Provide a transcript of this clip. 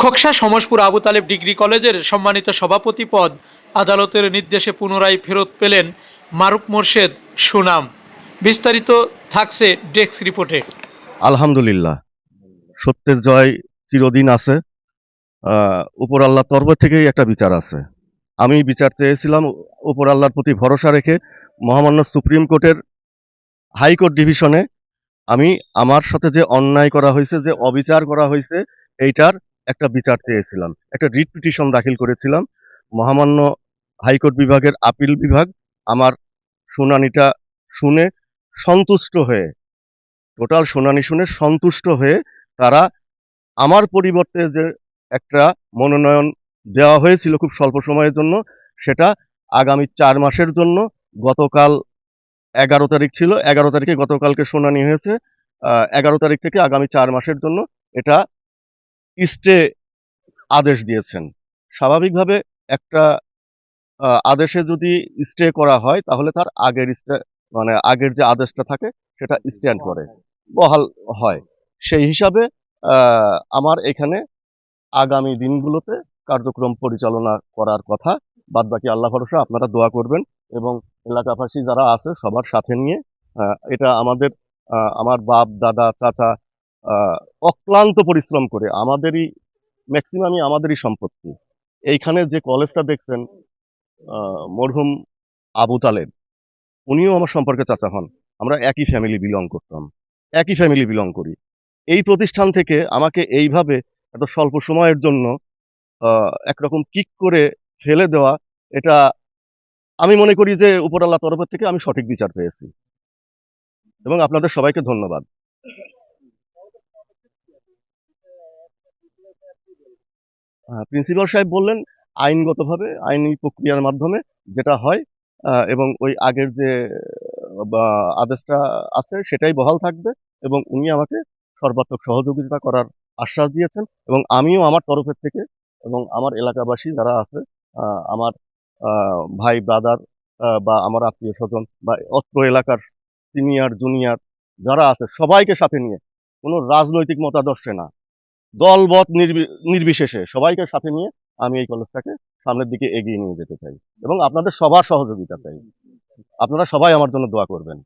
Khoksa Samaspur Abu Taleb degree কলেজের সম্মানিত সভাপতি পদ আদালতের নির্দেশে পুনরায় ফেরত পেলেন মারুফ মোর্শেদ সুনাম। বিস্তারিত থাকছে ডেস্ক রিপোর্টে। আলহামদুলিল্লাহ। সত্যের জয় চিরদিন আছে। উপর আল্লাহ তরফ থেকেই একটা বিচার আছে। আমি বিচার চেয়েছিলাম উপর আল্লাহর প্রতি ভরসা রেখে মহামান্য সুপ্রিম কোর্টের হাইকোর্ট ডিভিশনে আমি আমার সাথে যে অন্যায় করা হয়েছে, যে অবিচার করা হয়েছে, এইটার একটা বিচার চেয়েছিলাম, একটা রিট পিটিশন দাখিল করেছিলাম। মহামান্য হাইকোর্ট বিভাগের আপিল বিভাগ আমার শুনানিটা শুনে সন্তুষ্ট হয়ে, টোটাল শুনানি শুনে সন্তুষ্ট হয়ে তারা আমার পরিবর্তে যে একটা মনোনয়ন দেওয়া হয়েছিল খুব স্বল্প সময়ের জন্য, সেটা আগামী চার মাসের জন্য গতকাল এগারো তারিখ ছিল, এগারো তারিখে গতকালকে শুনানি হয়েছে। এগারো তারিখ থেকে আগামী চার মাসের জন্য এটা স্টে আদেশ দিয়েছেন। স্বাভাবিকভাবে একটা আদেশে যদি স্টে করা হয়, তাহলে তার আগের স্টে মানে আগের যে আদেশটা থাকে, সেটা স্ট্যান্ড করে। বহাল হয়। সেই হিসাবে আমার এখানে আগামী দিনগুলোতে কার্যক্রম পরিচালনা করার কথা বাদ বাকি আল্লাহ ভরসা, আপনারা দোয়া করবেন এবং এলাকাবাসী যারা আছে, সবার সাথে নিয়ে এটা আমাদের আমার বাপ, দাদা, চাচা অক্লান্ত পরিশ্রম করে, আমাদেরই ম্যাক্সিমামই আমাদেরই সম্পত্তি। এইখানে যে কলেজটা দেখছেন মরহুম আবু তালেব, উনিও আমার সম্পর্কে চাচা হন। আমরা একই ফ্যামিলি বিলং করতাম, একই ফ্যামিলি বিলং করি। এই প্রতিষ্ঠান থেকে আমাকে এইভাবে এত স্বল্প সময়ের জন্য একরকম কিক করে ফেলে দেওয়া, এটা আমি মনে করি যে উপরাল্লাহ তরফের থেকে আমি সঠিক বিচার পেয়েছি। এবং আপনাদের সবাইকে ধন্যবাদ। প্রিন্সিপাল সাহেব বললেন, আইনগতভাবে, আইনি প্রক্রিয়ার মাধ্যমে যেটা হয় এবং ওই আগের যে আদেশটা আছে সেটাই বহাল থাকবে এবং উনি আমাকে সর্বাত্মক সহযোগিতা করার আশ্বাস দিয়েছেন এবং আমিও আমার তরফের থেকে এবং আমার এলাকাবাসী যারা আছে আমার ভাই, ব্রাদার বা আমার আত্মীয় স্বজন বা অত্র এলাকার সিনিয়র, জুনিয়র যারা আছে সবাইকে সাথে নিয়ে কোনো রাজনৈতিক মতাদর্শে না। দলবত নির্বি- নির্বিশেষে সবাইকে সাথে নিয়ে আমি এই কলেজটাকে সামনের দিকে এগিয়ে নিয়ে যেতে চাই এবং আপনাদের সবার সহযোগিতা চাই। আপনারা সবাই আমার জন্য দোয়া করবেন।